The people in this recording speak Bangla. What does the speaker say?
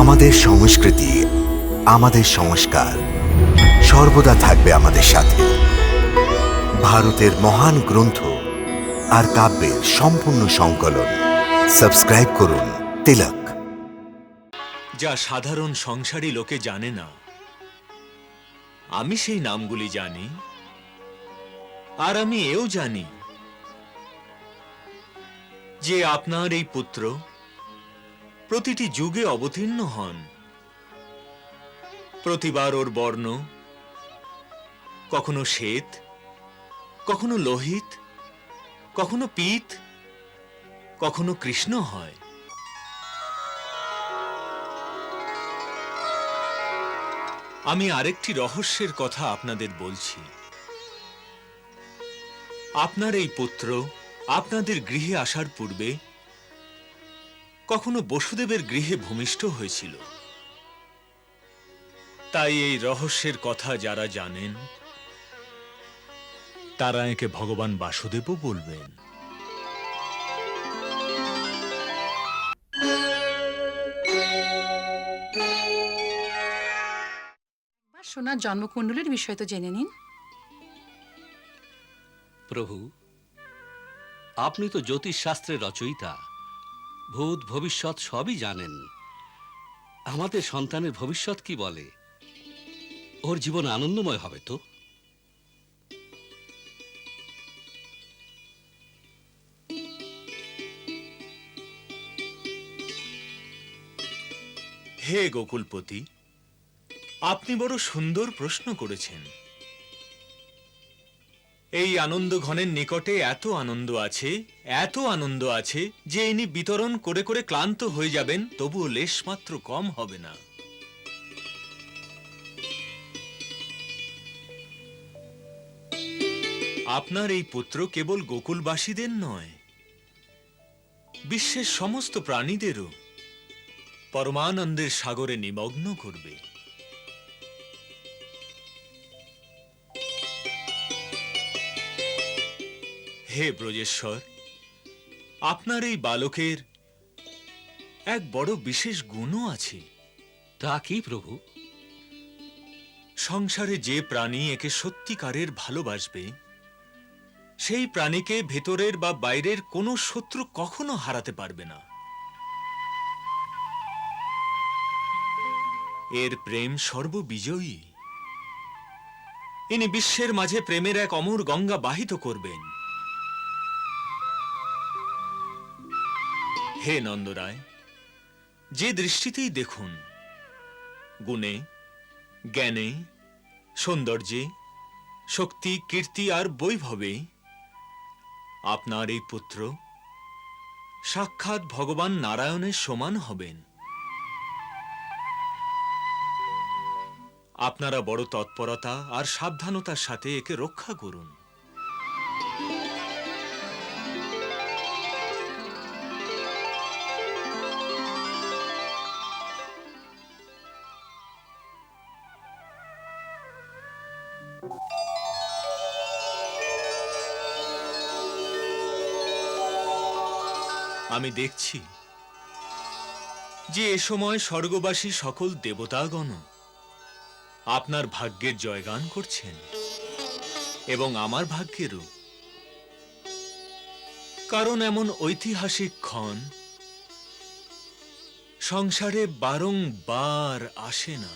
আমাদের সংস্কৃতি, আমাদের সংস্কার সর্বদা থাকবে আমাদের সাথে। ভারতের মহান গ্রন্থ আর কাব্যের সম্পূর্ণ সংকলন। সাবস্ক্রাইব করুন তিলক। যা সাধারণ সংসারী লোকে জানে না, আমি সেই নামগুলি জানি আর আমি এও জানি যে আপনার এই পুত্র প্রতিটি যুগে অবতীর্ণ হন। প্রতিবার ওর বর্ণ, কখনো শ্বেত, কখনো লোহিত, কখনো পীত, কখনো কৃষ্ণ হয়। আমি আরেকটি রহস্যের কথা আপনাদের বলছি। আপনার এই পুত্র আপনাদের গৃহে আসার পূর্বে কখনো বসুদেবের গৃহে ভূমিষ্ঠ হয়েছিল। তাই এই রহস্যের কথা যারা জানেন তারা একে ভগবান বাসুদেবও বলবেন। সোনার জন্মকুণ্ডলীর বিষয় তো জেনে নিন। প্রভু আপনি তো জ্যোতিষ জ্যোতিষশাস্ত্রের রচয়িতা। ভূত ভবিষ্যৎ সবই জানেন। আমাদের সন্তানের ভবিষ্যৎ কি বলে? ওর জীবন আনন্দময় হবে তো? হে গোকুলপতি, আপনি বড় সুন্দর প্রশ্ন করেছেন। এই আনন্দ ঘনের নিকটে এত আনন্দ আছে, এত আনন্দ আছে যে ইনি বিতরণ করে করে ক্লান্ত হয়ে যাবেন, তবুও লেশমাত্র কম হবে না। আপনার এই পুত্র কেবল গোকুলবাসীদের নয়, বিশ্বের সমস্ত প্রাণীদেরও পরমানন্দের সাগরে নিমগ্ন করবে। হে ব্রজেশ্বর আপনার এই বালকের এক বড় বিশেষ গুণও আছে। তা কি প্রভু? সংসারে যে প্রাণী একে সত্যিকারের ভালোবাসবে সেই প্রাণীকে ভেতরের বা বাইরের কোনো শত্রু কখনো হারাতে পারবে না। এর প্রেম সর্ববিজয়ী। ইনি বিশ্বের মাঝে প্রেমের এক অমর গঙ্গা বাহিত করবেন। হে নন্দরায়, যে দৃষ্টিতেই দেখুন, গুণে, জ্ঞানে, সৌন্দর্যে, শক্তি, কীর্তি আর বৈভবে, আপনার এই পুত্র সাক্ষাৎ ভগবান নারায়ণের সমান হবেন। আপনারা বড় তৎপরতা আর সাবধানতার সাথে একে রক্ষা করুন। আমি দেখছি যে এ সময় স্বর্গবাসী সকল দেবতাগণ আপনার ভাগ্যের জয়গান করছেন এবং আমার ভাগ্যেরও। কারণ এমন ঐতিহাসিক ক্ষণ সংসারে বারংবার আসে না।